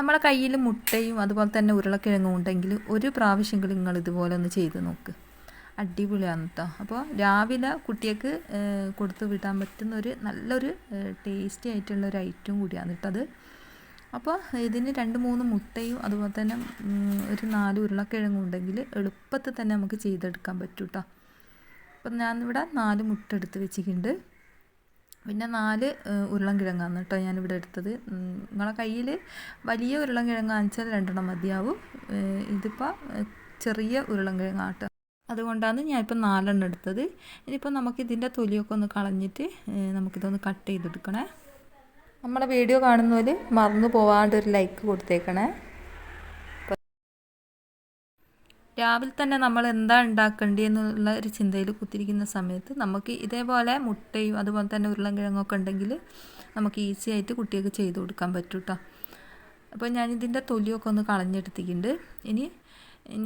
നമ്മളെ കയ്യിൽ മുട്ടയും അതുപോലെ തന്നെ ഉരുളക്കിഴങ്ങും ഉണ്ടെങ്കിൽ ഒരു പ്രാവശ്യമെങ്കിലും നിങ്ങൾ ഇതുപോലെ ഒന്ന് ചെയ്ത് നോക്ക്. അടിപൊളിയാണ് കേട്ടോ അപ്പോൾ രാവിലെ കുട്ടിയേക്ക് കൊടുത്തു വിടാൻ പറ്റുന്ന ഒരു നല്ലൊരു ടേസ്റ്റി ആയിട്ടുള്ള ഒരു ഐറ്റം കൂടിയാണ് കേട്ടത് അപ്പോൾ ഇതിന് രണ്ട് മൂന്ന് മുട്ടയും അതുപോലെ തന്നെ ഒരു നാല് ഉരുളക്കിഴങ്ങും ഉണ്ടെങ്കിൽ എളുപ്പത്തിൽ തന്നെ നമുക്ക് ചെയ്തെടുക്കാൻ പറ്റും കേട്ടോ അപ്പം ഞാനിവിടെ നാല് മുട്ട എടുത്ത് വെച്ചിട്ടുണ്ട്. പിന്നെ നാല് ഉരുളൻ കിഴങ്ങാണ് കേട്ടോ ഞാനിവിടെ എടുത്തത്. നിങ്ങളെ കയ്യിൽ വലിയ ഉരുളൻ കാണിച്ചാൽ രണ്ടെണ്ണം മതിയാവും. ഇതിപ്പോൾ ചെറിയ ഉരുളൻ കിഴങ്ങാട്ടോ അതുകൊണ്ടാണ് ഞാൻ ഞാനിപ്പോൾ നാലെണ്ണം എടുത്തത്. ഇനിയിപ്പോൾ നമുക്ക് ഇതിന്റെ തൊലിയൊക്കെ ഒന്ന് കളഞ്ഞിട്ട് നമുക്കിതൊന്ന് കട്ട് ചെയ്തെടുക്കണേ. നമ്മുടെ വീഡിയോ കാണുന്നവർ മറന്നു പോവാണ്ട് ഒരു ലൈക്ക് കൊടുത്തേക്കണേ. രാവിലെ തന്നെ നമ്മൾ എന്താ ഉണ്ടാക്കേണ്ടി എന്നുള്ള ഒരു ചിന്തയിൽ കുത്തിരിക്കുന്ന സമയത്ത് നമുക്ക് ഇതേപോലെ മുട്ടയും അതുപോലെ തന്നെ ഉരുളൻകിഴങ്ങൊക്കെ ഉണ്ടെങ്കിൽ നമുക്ക് ഈസി ആയിട്ട് കുട്ടികൾക്ക് ചെയ്ത് കൊടുക്കാൻ പറ്റും കേട്ടോ. അപ്പോൾ ഞാനിതിന്റെ തൊലിയൊക്കെ ഒന്ന് കളഞ്ഞെടുത്തിട്ടുണ്ട്. ഇനി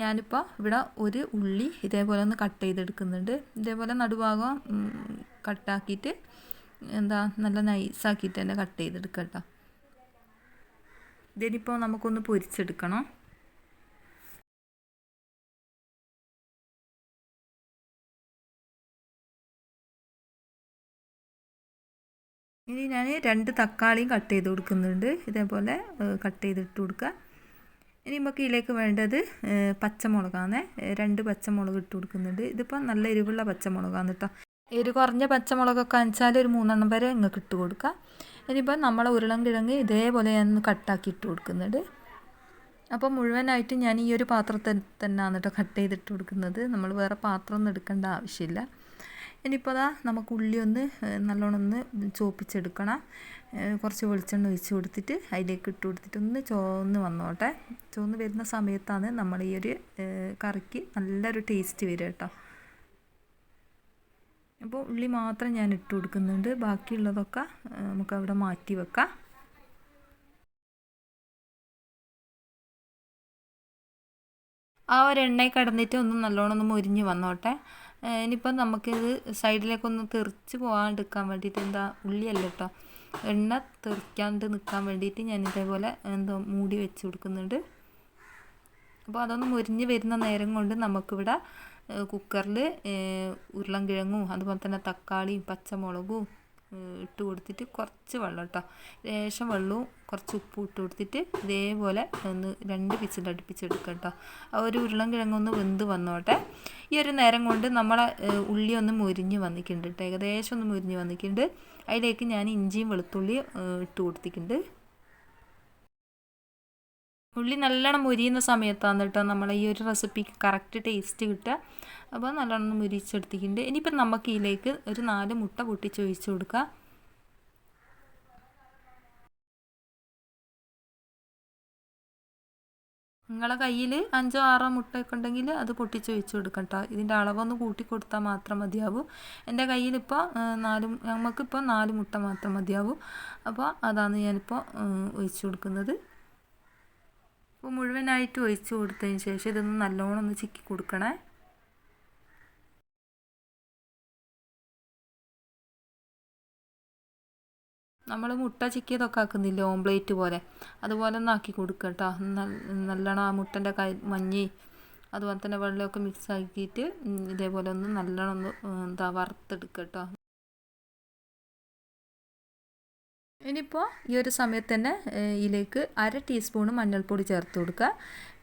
ഞാനിപ്പോൾ ഇവിടെ ഒരു ഉള്ളി ഇതേപോലെ ഒന്ന് കട്ട് ചെയ്തെടുക്കുന്നുണ്ട്. ഇതേപോലെ നടുഭാഗം കട്ടാക്കിയിട്ട് എന്താ നല്ല നൈസാക്കിയിട്ട് തന്നെ കട്ട് ചെയ്തെടുക്കാം കേട്ടോ. ഇതിനിപ്പോൾ നമുക്കൊന്ന് പൊരിച്ചെടുക്കണം. ഇനി ഞാൻ രണ്ട് തക്കാളിയും കട്ട് ചെയ്ത് കൊടുക്കുന്നുണ്ട്. ഇതേപോലെ കട്ട് ചെയ്തിട്ട് കൊടുക്കുക. ഇനി നമുക്ക് ഇതിലേക്ക് വേണ്ടത് പച്ചമുളകാണ്. രണ്ട് പച്ചമുളക് ഇട്ട് കൊടുക്കുന്നുണ്ട്. ഇതിപ്പോൾ നല്ല എരിവുള്ള പച്ചമുളകാണ് കേട്ടോ എരി കുറഞ്ഞ പച്ചമുളകൊക്കെ അനച്ചാൽ ഒരു മൂന്നെണ്ണം വരെ ഇങ്ങക്ക് ഇട്ട് കൊടുക്കുക. ഇനിയിപ്പോൾ നമ്മളെ ഉരുളൻ കിഴങ്ങ് ഇതേപോലെ ഞാൻ കട്ടാക്കി ഇട്ട് കൊടുക്കുന്നുണ്ട്. അപ്പോൾ മുഴുവനായിട്ട് ഞാൻ ഈ ഒരു പാത്രത്തിൽ തന്നെയാണ് കേട്ടോ കട്ട് ചെയ്തിട്ട് കൊടുക്കുന്നത്. നമ്മൾ വേറെ പാത്രം ഒന്നും എടുക്കേണ്ട ആവശ്യമില്ല. ഇനിയിപ്പോൾ അതാ നമുക്ക് ഉള്ളി ഒന്ന് നല്ലോണം ഒന്ന് ചോപ്പിച്ചെടുക്കണം കുറച്ച് വെളിച്ചെണ്ണ ഒഴിച്ച് കൊടുത്തിട്ട് അതിലേക്ക് ഇട്ട് കൊടുത്തിട്ട് ഒന്ന് ചോന്ന് വന്നോട്ടെ. ചോന്ന് വരുന്ന സമയത്താണ് നമ്മൾ ഈ ഒരു കറിക്ക് നല്ലൊരു ടേസ്റ്റ് വരിക കേട്ടോ. അപ്പോൾ ഉള്ളി മാത്രം ഞാൻ ഇട്ട് കൊടുക്കുന്നുണ്ട്. ബാക്കിയുള്ളതൊക്കെ നമുക്ക് അവിടെ മാറ്റി വെക്കാം. ആ ഒരു എണ്ണയിൽ കിടന്നിട്ട് ഒന്ന് നല്ലോണം ഒന്ന് മുരിഞ്ഞ് വന്നോട്ടെ. ഇനിയിപ്പം നമുക്കിത് സൈഡിലേക്കൊന്ന് തെറിച്ച് പോകാണ്ടിരിക്കാൻ വേണ്ടിയിട്ട് എന്താ ഉള്ളിയല്ല കേട്ടോ എണ്ണ തെറിക്കാണ്ട് നിൽക്കാൻ വേണ്ടിയിട്ട് ഞാൻ ഇതേപോലെ എന്തോ മൂടി വെച്ച് കൊടുക്കുന്നുണ്ട്. അപ്പോൾ അതൊന്ന് മുരിഞ്ഞ് വരുന്ന നേരം കൊണ്ട് നമുക്കിവിടെ കുക്കറിൽ ഉരുളൻ ഉരുളൻകിഴങ്ങും അതുപോലെ തന്നെ തക്കാളിയും പച്ചമുളകും ഇട്ട് കൊടുത്തിട്ട് കുറച്ച് വെള്ളം കേട്ടോ. ലേശം വെള്ളവും കുറച്ച് ഉപ്പും ഇട്ട് കൊടുത്തിട്ട് ഇതേപോലെ ഒന്ന് രണ്ട് പിച്ചിൽ അടുപ്പിച്ചെടുക്കുക കേട്ടോ. ആ ഒരു ഉരുളൻ കിഴങ്ങൊന്ന് വെന്ത് വന്നോട്ടെ. ഈ ഒരു നേരം കൊണ്ട് നമ്മളെ ഉള്ളി ഒന്ന് മുരിഞ്ഞ് വന്നിട്ടുണ്ട് കേട്ടോ. ഏകദേശം ഒന്ന് മുരിഞ്ഞ് വന്നിട്ടുണ്ട്. അതിലേക്ക് ഞാൻ ഇഞ്ചിയും വെളുത്തുള്ളിയും ഇട്ട് കൊടുത്തിട്ടുണ്ട്. ഉള്ളി നല്ലോണം മുരിയുന്ന സമയത്താണ് കേട്ടോ നമ്മൾ ഈ ഒരു റെസിപ്പിക്ക് കറക്റ്റ് ടേസ്റ്റ് കിട്ടുക. അപ്പോൾ നല്ലോണം മുരിച്ചെടുത്തിട്ടുണ്ട്. ഇനിയിപ്പം നമുക്ക് ഇതിലേക്ക് ഒരു നാല് മുട്ട പൊട്ടിച്ച് ഒഴിച്ച് കൊടുക്കുക നിങ്ങളെ കയ്യിൽ അഞ്ചോ ആറോ മുട്ടയൊക്കെ ഉണ്ടെങ്കിൽ അത് പൊട്ടിച്ച് വെച്ച് കൊടുക്കാം കേട്ടോ. ഇതിന്റെ അളവൊന്ന് കൂട്ടി കൊടുത്താൽ മാത്രം മതിയാവും. എന്റെ കയ്യിലിപ്പോൾ നാല് നമുക്കിപ്പോൾ നാല് മുട്ട മാത്രം മതിയാവും. അപ്പോൾ അതാണ് ഞാനിപ്പോൾ ഒഴിച്ചു കൊടുക്കുന്നത്. അപ്പോൾ മുഴുവനായിട്ട് ഒഴിച്ച് കൊടുത്തതിന് ശേഷം ഇതൊന്ന് നല്ലോണം ഒന്ന് ചിക്കി കൊടുക്കണേ. നമ്മൾ മുട്ട ചിക്കിയതൊക്കെ ആക്കുന്നില്ല ഓംപ്ലേറ്റ് പോലെ. അതുപോലെ ഒന്ന് ആക്കി കൊടുക്കുക കേട്ടോ നല്ലോണം ആ മുട്ടന്റെ കൈ മഞ്ഞി അതുപോലെ തന്നെ വെള്ളമൊക്കെ മിക്സ് ആക്കിയിട്ട് ഇതേപോലെ ഒന്ന് നല്ലോണം ഒന്ന് എന്താ വറുത്തെടുക്കുക കേട്ടോ ഇനിയിപ്പോൾ ഈ ഒരു സമയത്ത് തന്നെ ഇതിലേക്ക് അര ടീസ്പൂണ് മഞ്ഞൾപ്പൊടി ചേർത്ത് കൊടുക്കുക.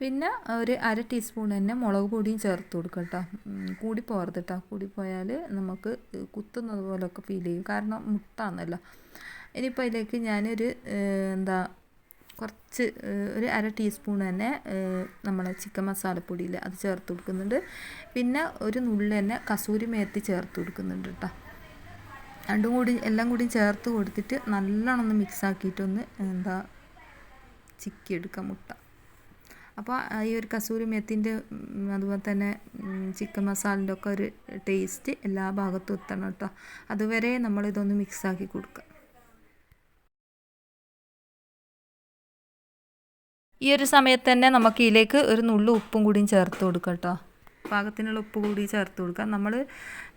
പിന്നെ ഒരു അര ടീസ്പൂൺ തന്നെ മുളക് പൊടിയും ചേർത്ത് കൊടുക്കുക കേട്ടോ. കൂടി പോകരുത് കേട്ടോ. കൂടി നമുക്ക് കുത്തുന്നത് പോലെയൊക്കെ ഫീൽ ചെയ്യും. കാരണം മുട്ടാന്നല്ലോ ഇനിയിപ്പോൾ അതിലേക്ക് ഞാനൊരു എന്താ കുറച്ച് ഒരു അര ടീസ്പൂൺ തന്നെ നമ്മളെ ചിക്കൻ മസാലപ്പൊടിയിൽ അത് ചേർത്ത് കൊടുക്കുന്നുണ്ട്. പിന്നെ ഒരു നുള്ളി തന്നെ കസൂരി മേത്തി ചേർത്ത് കൊടുക്കുന്നുണ്ട് കേട്ടോ. രണ്ടും കൂടി എല്ലാം കൂടി ചേർത്ത് കൊടുത്തിട്ട് നല്ലോണം ഒന്ന് മിക്സ് ആക്കിയിട്ടൊന്ന് എന്താ ചിക്കി എടുക്കാം മുട്ട. അപ്പോൾ ഈ ഒരു കസൂരി മെത്തിന്റെ അതുപോലെ തന്നെ ചിക്കൻ മസാലിന്റെ ഒക്കെ ഒരു ടേസ്റ്റ് എല്ലാ ഭാഗത്തും എത്തണം കേട്ടോ. അതുവരെ നമ്മളിതൊന്ന് മിക്സ് ആക്കി കൊടുക്കുക. ഈ ഒരു സമയത്ത് തന്നെ നമുക്ക് ഇതിലേക്ക് ഒരു നുള്ളു ഉപ്പും കൂടിയും ചേർത്ത് കൊടുക്കാം കേട്ടോ. പാകത്തിനുള്ള ഉപ്പ് കൂടി ചേർത്ത് കൊടുക്കുക. നമ്മൾ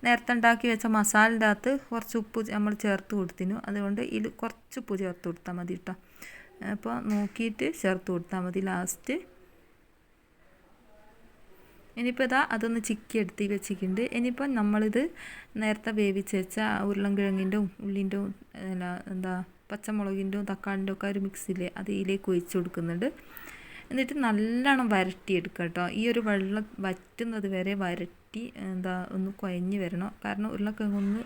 നേരത്തെ ഉണ്ടാക്കി വെച്ച മസാലന്റെ അകത്ത് കുറച്ച് ഉപ്പ് നമ്മൾ ചേർത്ത് കൊടുത്തിനു അതുകൊണ്ട് ഇതിൽ കുറച്ച് ഉപ്പ് ചേർത്ത് കൊടുത്താൽ മതി കേട്ടോ അപ്പോൾ നോക്കിയിട്ട് ചേർത്ത് കൊടുത്താൽ മതി ലാസ്റ്റ് ഇനിയിപ്പോൾ ഇതാ അതൊന്ന് ചിക്കി എടുത്ത് വെച്ചിട്ടുണ്ട്. ഇനിയിപ്പോൾ നമ്മളിത് നേരത്തെ വേവിച്ച് വെച്ച ഉരുളൻകിഴങ്ങിന്റെ ഉള്ളിന്റെ എന്താ പച്ചമുളകിന്റെയും തക്കാളിന്റെ ഒക്കെ ഒരു മിക്സില്ലേ അത് ഇതിലേക്ക് ഒഴിച്ച് കൊടുക്കുന്നുണ്ട്. എന്നിട്ട് നല്ലോണം വരട്ടിയെടുക്കുക കേട്ടോ. ഈ ഒരു വെള്ളം വറ്റുന്നത് വരെ വരട്ടി എന്താ ഒന്ന് കുഴഞ്ഞു വരണം. കാരണം ഉരുളക്കിഴങ്ങൊന്ന്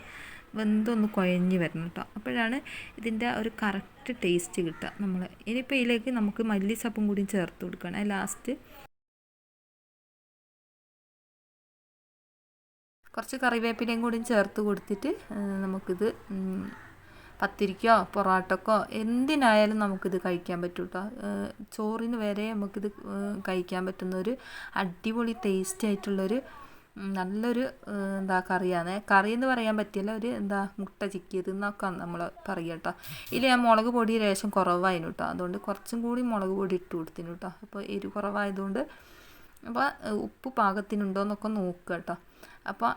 വെന്തൊന്ന് കുഴഞ്ഞു വരണം കേട്ടോ. അപ്പോഴാണ് ഇതിന്റെ ഒരു കറക്റ്റ് ടേസ്റ്റ് കിട്ടുക നമ്മൾ ഇനിയിപ്പോൾ ഇതിലേക്ക് നമുക്ക് മല്ലിച്ചപ്പും കൂടി ചേർത്ത് കൊടുക്കണം. ലാസ്റ്റ് കുറച്ച് കറിവേപ്പിലയും കൂടി ചേർത്ത് കൊടുത്തിട്ട് നമുക്കിത് പത്തിരിക്കോ പൊറോട്ടക്കോ എന്തിനായാലും നമുക്കിത് കഴിക്കാൻ പറ്റും കേട്ടോ ചോറിന് വരെ നമുക്കിത് കഴിക്കാൻ പറ്റുന്ന ഒരു അടിപൊളി ടേസ്റ്റി ആയിട്ടുള്ളൊരു നല്ലൊരു എന്താ കറിയാണ്. കറി എന്ന് പറയാൻ പറ്റില്ല ഒരു എന്താ മുട്ട ചിക്കിയത് എന്നൊക്കെ നമ്മൾ പറയുക കേട്ടോ. ഇതിൽ ഞാൻ മുളക് പൊടി ലേശം കുറവായിരുന്നു കേട്ടോ. അതുകൊണ്ട് കുറച്ചും കൂടി മുളക് പൊടി ഇട്ട് കൊടുത്തിന് കേട്ടോ. അപ്പോൾ എരിവ് കുറവായതുകൊണ്ട് അപ്പോൾ ഉപ്പ് പാകത്തിനുണ്ടോ എന്നൊക്കെ നോക്കുക കേട്ടോ അപ്പോൾ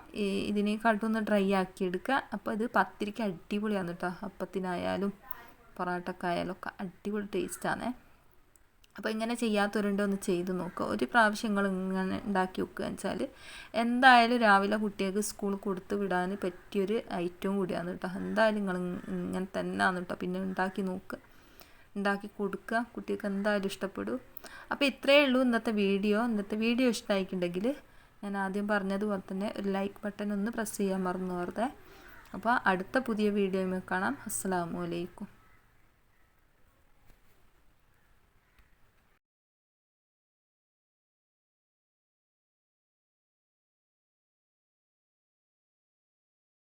ഇതിനെക്കാട്ടൊന്ന് ഡ്രൈ ആക്കി എടുക്കുക അപ്പോൾ ഇത് പത്തിരിക്ക് അടിപൊളിയാണ് കേട്ടോ. അപ്പത്തിനായാലും പൊറോട്ടക്കായാലും ഒക്കെ അടിപൊളി ടേസ്റ്റാണ് അപ്പോൾ ഇങ്ങനെ ചെയ്യാത്തവരുണ്ടോ ഒന്ന് ചെയ്ത് നോക്കുക ഒരു പ്രാവശ്യം നിങ്ങൾ ഇങ്ങനെ ഉണ്ടാക്കി വെക്കുക വെച്ചാൽ എന്തായാലും രാവിലെ കുട്ടികൾക്ക് സ്കൂൾ കൊടുത്ത് വിടാൻ പറ്റിയൊരു ഐറ്റവും കൂടിയാണ് കേട്ടോ. എന്തായാലും നിങ്ങൾ ഇങ്ങനെ തന്നെയാണ് കേട്ടോ. പിന്നെ ഉണ്ടാക്കി നോക്കുക ഉണ്ടാക്കി കൊടുക്കുക. കുട്ടികൾക്ക് എന്തായാലും ഇഷ്ടപ്പെടും. അപ്പോൾ ഇത്രയേ ഉള്ളൂ ഇന്നത്തെ വീഡിയോ. ഇന്നത്തെ വീഡിയോ ഇഷ്ടമായിട്ടുണ്ടെങ്കിൽ ഞാൻ ആദ്യം പറഞ്ഞതുപോലെ തന്നെ ഒരു ലൈക്ക് ബട്ടൺ ഒന്ന് പ്രസ് ചെയ്യാൻ മറന്നു വെറുതെ അപ്പോൾ അടുത്ത പുതിയ വീഡിയോയിൽ കാണാം. അസ്സാമലൈക്കും